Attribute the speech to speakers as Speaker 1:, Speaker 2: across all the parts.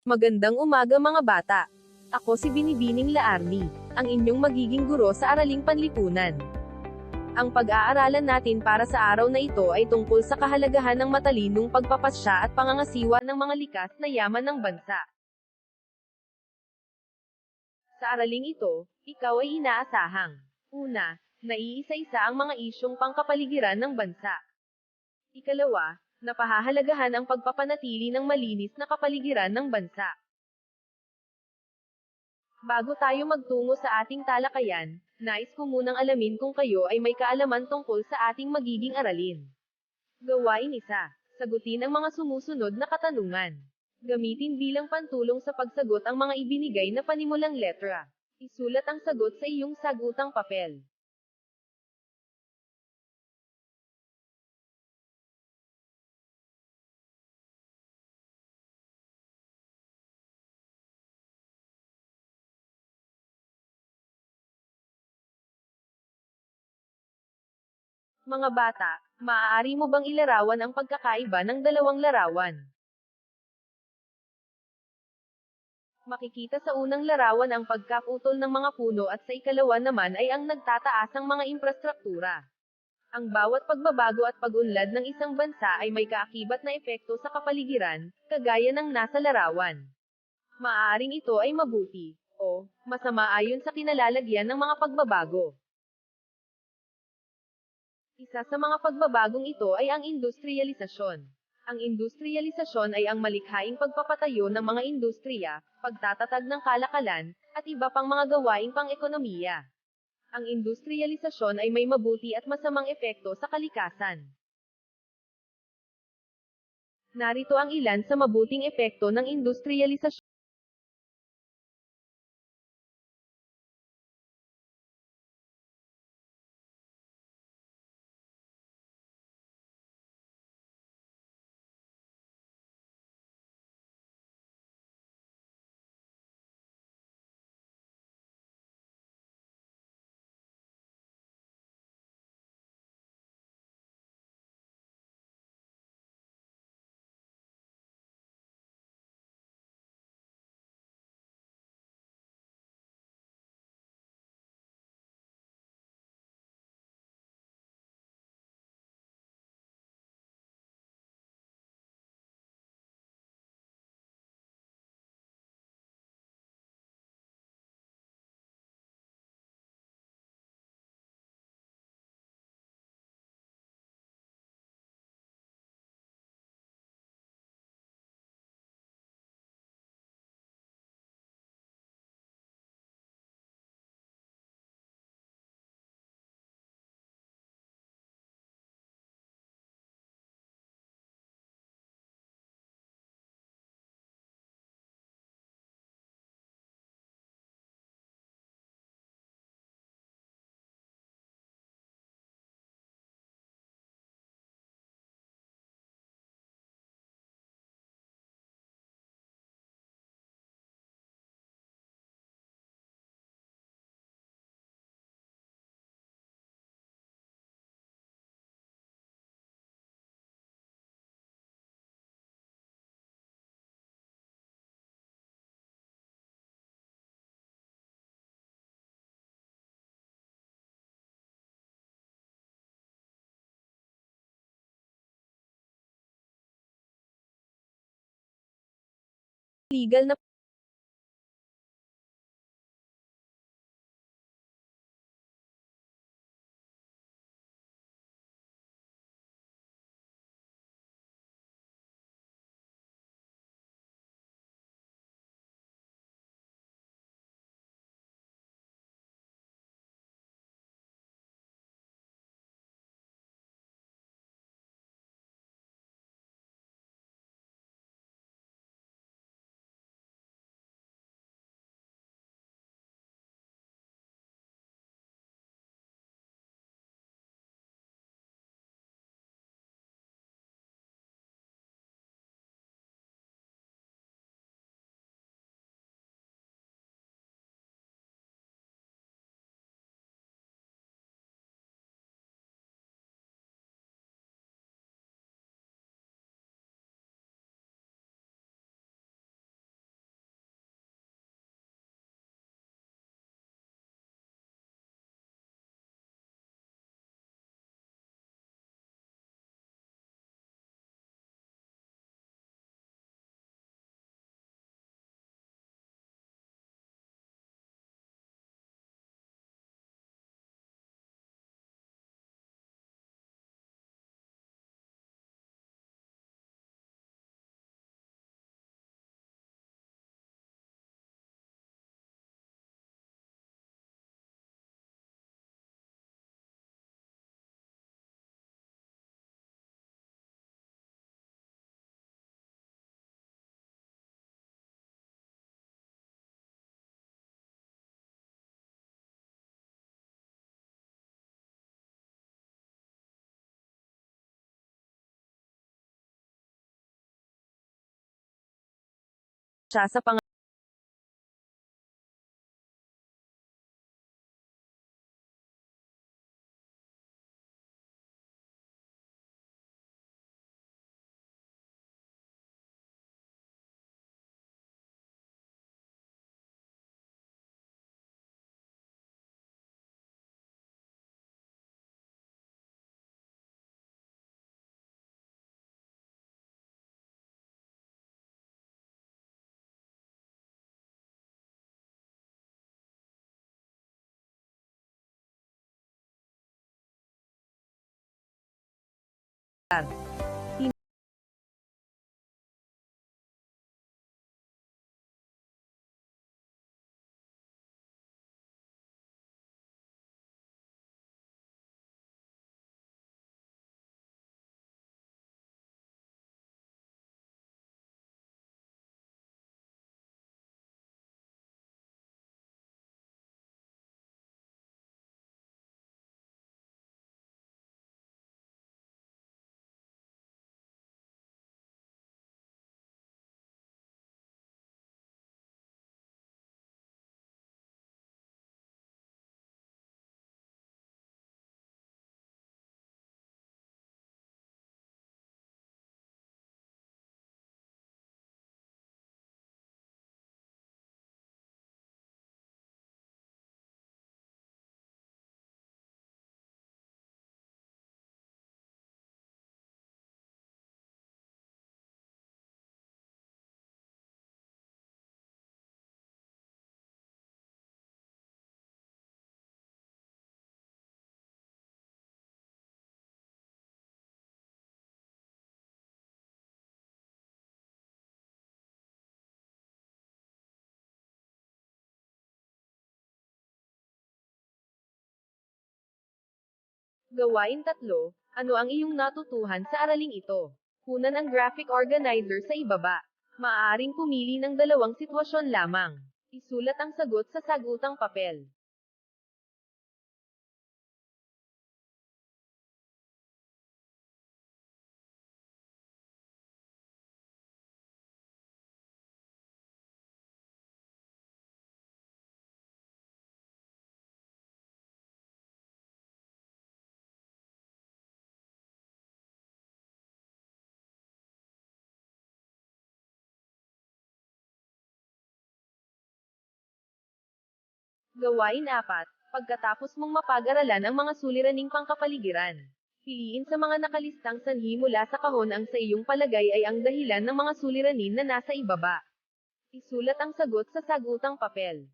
Speaker 1: Magandang umaga mga bata. Ako si Binibining Laarni, ang inyong magiging guro sa Araling Panlipunan. Ang pag-aaralan natin para sa araw na ito ay tungkol sa kahalagahan ng matalinong pagpapasya at pangangasiwa ng mga likas na yaman ng bansa. Sa araling ito, ikaw ay inaasahang. Una, naiisa-isa ang mga isyong pangkapaligiran ng bansa. Ikalawa, napahahalagahan ang pagpapanatili ng malinis na kapaligiran ng bansa. Bago tayo magtungo sa ating talakayan, nais ko munang alamin kung kayo ay may kaalaman tungkol sa ating magiging aralin. Gawain isa. Sagutin ang mga sumusunod na katanungan. Gamitin bilang pantulong sa pagsagot ang mga ibinigay na panimulang letra. Isulat ang sagot sa iyong sagutang papel. Mga bata, maaari mo bang ilarawan ang pagkakaiba ng dalawang larawan? Makikita sa unang larawan ang pagkaputol ng mga puno at sa ikalawa naman ay ang nagtataasang mga infrastruktura. Ang bawat pagbabago at pag-unlad ng isang bansa ay may kaakibat na epekto sa kapaligiran, kagaya ng nasa larawan. Maaaring ito ay mabuti, o masama ayon sa kinalalagyan ng mga pagbabago. Isa sa mga pagbabagong ito ay ang industrialisasyon. Ang industrialisasyon ay ang malikhaing pagpapatayo ng mga industriya, pagtatatag ng kalakalan, at iba pang mga gawaing pang-ekonomiya. Ang industrialisasyon ay may mabuti at masamang epekto sa kalikasan. Narito ang ilan sa mabuting epekto ng industrialisasyon. Legal na siya sa pang Gawain tatlo, ano ang iyong natutuhan sa araling ito? Kunan ang graphic organizer sa ibaba. Maaaring pumili ng dalawang sitwasyon lamang. Isulat ang sagot sa sagutang papel. Gawain apat. Pagkatapos mong mapag-aralan ang mga suliraning pangkapaligiran. Piliin sa mga nakalistang sanhi mula sa kahon ang sa iyong palagay ay ang dahilan ng mga suliranin na nasa ibaba. Isulat ang sagot sa sagutang papel.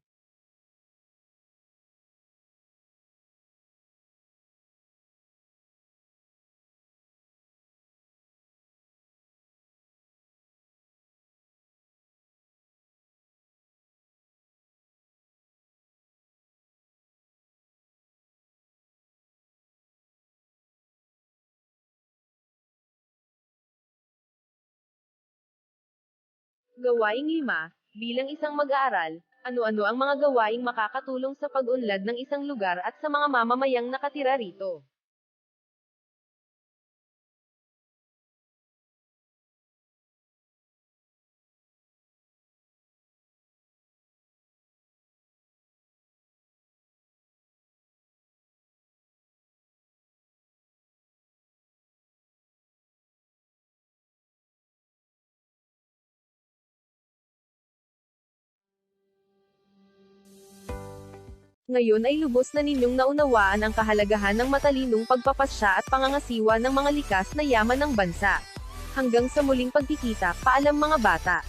Speaker 1: Gawaing lima, bilang isang mag-aaral, ano-ano ang mga gawaing makakatulong sa pag-unlad ng isang lugar at sa mga mamamayang nakatira rito. Ngayon ay lubos na ninyong naunawaan ang kahalagahan ng matalinong pagpapasya at pangangasiwa ng mga likas na yaman ng bansa. Hanggang sa muling pagkikita, paalam mga bata.